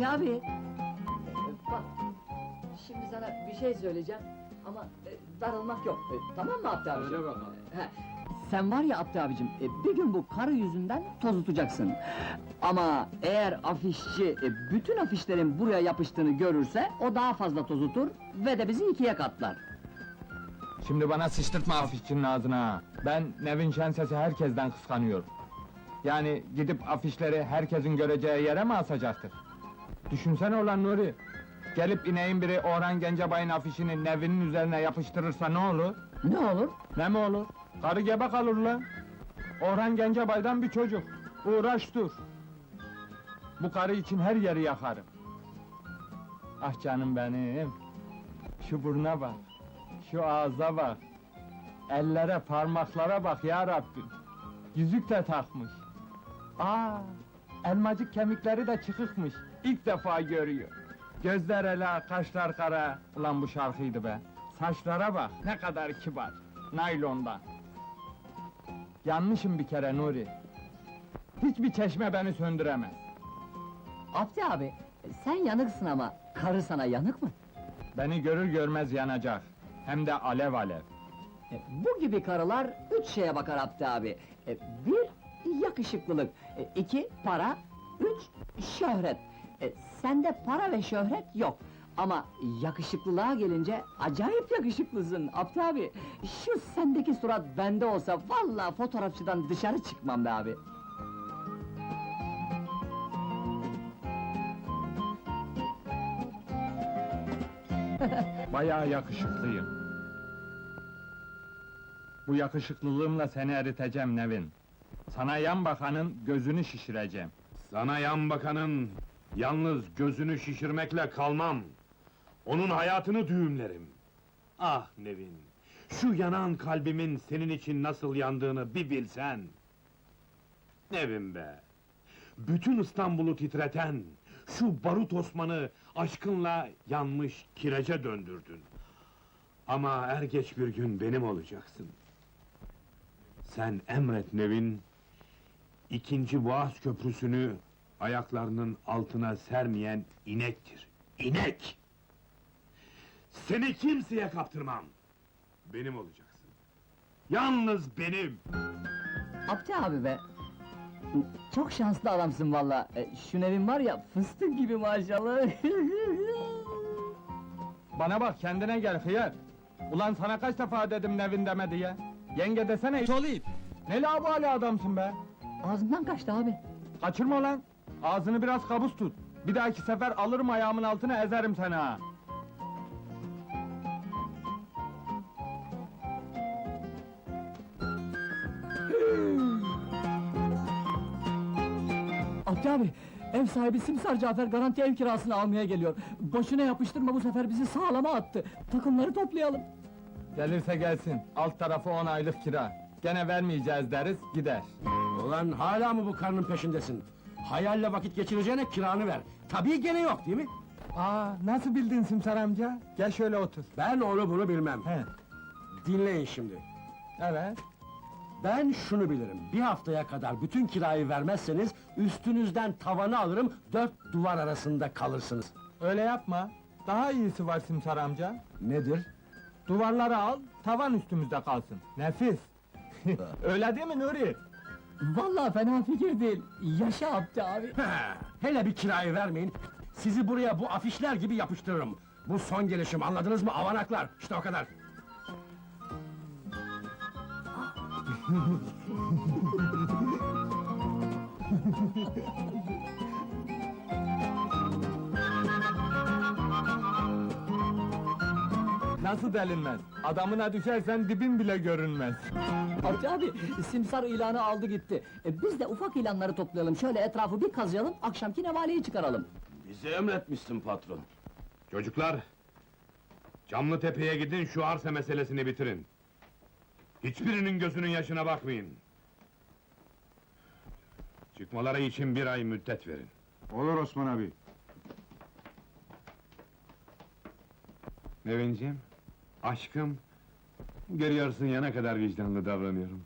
Abdi abi. Bak, şimdi sana bir şey söyleyeceğim ama e, darılmak yok. E, tamam mı Abdi abicim? Söyle bakalım. He, Sen var ya Abdi abicim, e, bir gün bu karı yüzünden tozutacaksın. Ama eğer afişçi e, bütün afişlerin buraya yapıştığını görürse, o daha fazla tozutur ve de bizi ikiye katlar. Şimdi bana sıçtırtma afişçinin ağzına. Ben Nevin Şenses'i herkesten kıskanıyorum. Yani gidip afişleri herkesin göreceği yere mi asacaktık? Düşünsene ulan Nuri. Gelip ineğin biri Orhan Gencebay'ın afişini Nevin'in üzerine yapıştırırsa ne olur? Ne olur? Ne mi olur? Karı gebe kalır lan. Orhan Gencebay'dan bir çocuk. Uğraş dur. Bu karı için her yeri yakarım. Ah canım benim. Şu buruna bak. Şu ağza bak. Ellere, parmaklara bak ya Rabbim. Yüzük de takmış. Aa, elmacık kemikleri de çıkıkmış. İlk defa görüyor. Gözler ela, kaşlar kara. Ulan bu şarkıydı be. Saçlara bak, ne kadar kibar. Naylondan. Yanmışım bir kere Nuri. Hiçbir çeşme beni söndüremez. Abdi abi, sen yanıksın ama karı sana yanık mı? Beni görür görmez yanacak. Hem de alev alev. E, Bu gibi karılar üç şeye bakar Abdi abi. E, Bir, yakışıklılık. E, iki, para. Üç, şöhret. E, Sende para ve şöhret yok. Ama yakışıklılığa gelince acayip yakışıklısın Abdi abi. Şu sendeki surat bende olsa vallahi fotoğrafçıdan dışarı çıkmam be abi. Bayağı yakışıklıyım. Bu yakışıklılığımla seni eriteceğim Nevin. Sana yan bakanın gözünü şişireceğim. Sana yan bakanın yalnız gözünü şişirmekle kalmam. Onun hayatını düğümlerim. Ah Nevin, şu yanan kalbimin senin için nasıl yandığını bir bilsen. Nevin be, bütün İstanbul'u titreten, şu barut Osman'ı aşkınla yanmış kirece döndürdün. Ama er geç bir gün benim olacaksın. Sen emret Nevin, İkinci Boğaz Köprüsü'nü ayaklarının altına sermeyen inektir. İnek! Seni kimseye kaptırmam. Benim olacaksın. Yalnız benim. Abdi abi be. Çok şanslı adamsın valla. E, Şu evin var ya fıstık gibi maşallah. Bana bak kendine gel hıyar. Ulan sana kaç defa dedim Nevin deme diye. Yenge desene olayım. Ne labali adamsın be. Ağzımdan kaçtı abi. Kaçırma lan. Ağzını biraz kabus tut. Bir dahaki sefer alırım ayağımın altına ezerim seni ha. Abdi abi, ev sahibi Simsar Cafer garanti ev kirasını almaya geliyor. Boşuna yapıştırma bu sefer bizi sağlama attı. Takımları toplayalım. Gelirse gelsin. Alt tarafı on aylık kira. Gene vermeyeceğiz deriz, gider. Ulan hala mı bu karnın peşindesin? Hayalle vakit geçireceğine kiranı ver. Tabii gene yok değil mi? Aa, nasıl bildin Simsar amca? Gel şöyle otur. Ben onu bunu bilmem. He, Dinleyin şimdi. evet. Ben şunu bilirim. Bir haftaya kadar bütün kirayı vermezseniz üstünüzden tavanı alırım, dört duvar arasında kalırsınız. Öyle yapma. Daha iyisi var Simsar amca. Nedir? Duvarları al, tavan üstümüzde kalsın. Nefis. Öyle değil mi Nuri? Vallahi fena fikir değil. Yaşa Abdi abi. He, hele bir kirayı vermeyin. Sizi buraya bu afişler gibi yapıştırırım. Bu son gelişim anladınız mı avanaklar? İşte o kadar. Nasıl delinmez? Adamına düşersen dibin bile görünmez. Abdi abi, Simsar ilanı aldı gitti. E, biz de ufak ilanları toplayalım, şöyle etrafı bir kazıyalım, akşamki nevaleyi çıkaralım. Bizi emretmişsin patron. Çocuklar, Camlıtepe'ye gidin şu arsa meselesini bitirin. Hiçbirinin gözünün yaşına bakmayın. Çıkmaları için bir ay müddet verin. Olur Osman abi. Nevinciğim, aşkım, görüyorsun ya ne kadar vicdanlı davranıyorum.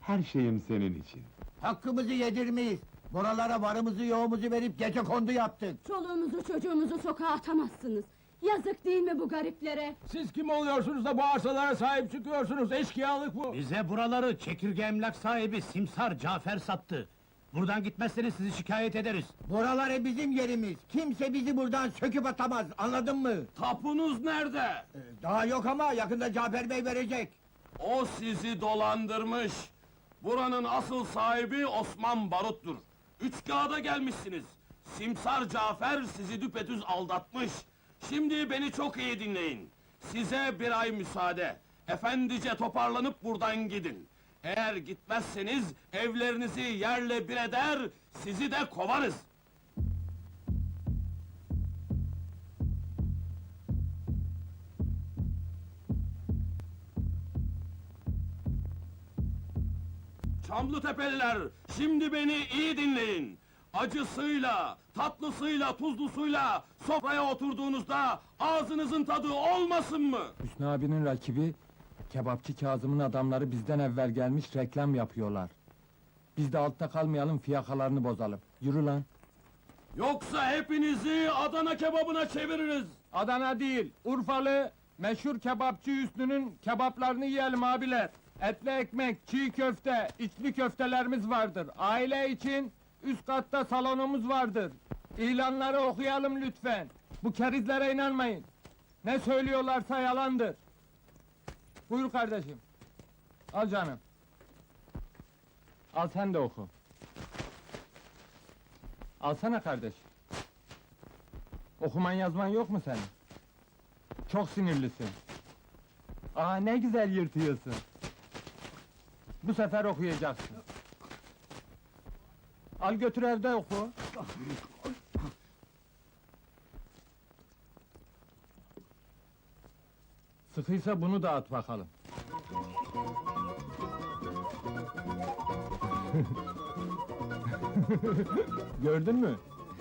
Her şeyim senin için. Hakkımızı yedirmeyiz. Buralara varımızı yoğumuzu verip gece kondu yaptık. Çoluğumuzu çocuğumuzu sokağa atamazsınız. Yazık değil mi bu gariplere? Siz kim oluyorsunuz da bu arsalara sahip çıkıyorsunuz? Eşkıyalık bu! Bize buraları çekirge emlak sahibi Simsar Cafer sattı. Buradan gitmezseniz sizi şikayet ederiz. Buraları bizim yerimiz. Kimse bizi buradan söküp atamaz. Anladın mı? Tapunuz nerede? Ee, Daha yok ama yakında Cafer Bey verecek. O sizi dolandırmış. Buranın asıl sahibi Osman Barut'tur. Üç kağıda gelmişsiniz. Simsar Cafer sizi düpedüz aldatmış. Şimdi beni çok iyi dinleyin. Size bir ay müsaade. Efendice toparlanıp buradan gidin. Eğer gitmezseniz evlerinizi yerle bir eder, sizi de kovarız. Çamlı tepeliler, şimdi beni iyi dinleyin. Acısıyla, tatlısıyla, tuzlusuyla sofraya oturduğunuzda ağzınızın tadı olmasın mı? Hüsnü abinin rakibi, kebapçı Kazım'ın adamları bizden evvel gelmiş reklam yapıyorlar. Biz de altta kalmayalım, fiyakalarını bozalım. Yürü lan! Yoksa hepinizi Adana kebabına çeviririz. Adana değil, Urfalı, meşhur kebapçı Hüsnü'nün kebaplarını yiyelim abiler. Etli ekmek, çiğ köfte, içli köftelerimiz vardır. Aile için üst katta salonumuz vardır. İlanları okuyalım lütfen. Bu kerizlere inanmayın. Ne söylüyorlarsa yalandır. Buyur kardeşim. Al canım. Al sen de oku. Alsana kardeş. Okuman yazman yok mu senin? Çok sinirlisin. Aa ne güzel yırtıyorsun. Bu sefer okuyacaksın. Al götür evde oku. Sıkıysa bunu da at bakalım. Gördün mü?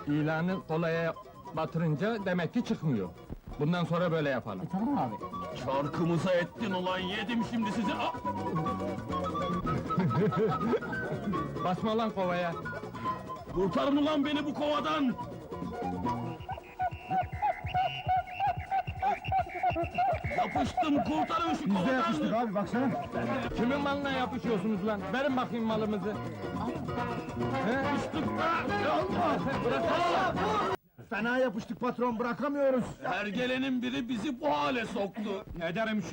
İlanı olaya batırınca demek ki çıkmıyor. Bundan sonra böyle yapalım. Tamam abi. Çarkımıza ettin ulan yedim şimdi sizi. Ah! Basma lan kovaya. Kurtarın ulan beni bu kovadan! Yapıştım, kurtarın şu kovadan! abi baksana. Kimin malına yapışıyorsunuz lan? Verin bakayım malımızı. He? Bıraksana! Fena yapıştık patron bırakamıyoruz. Hergelenin biri bizi bu hale soktu. Ne derim şimdi?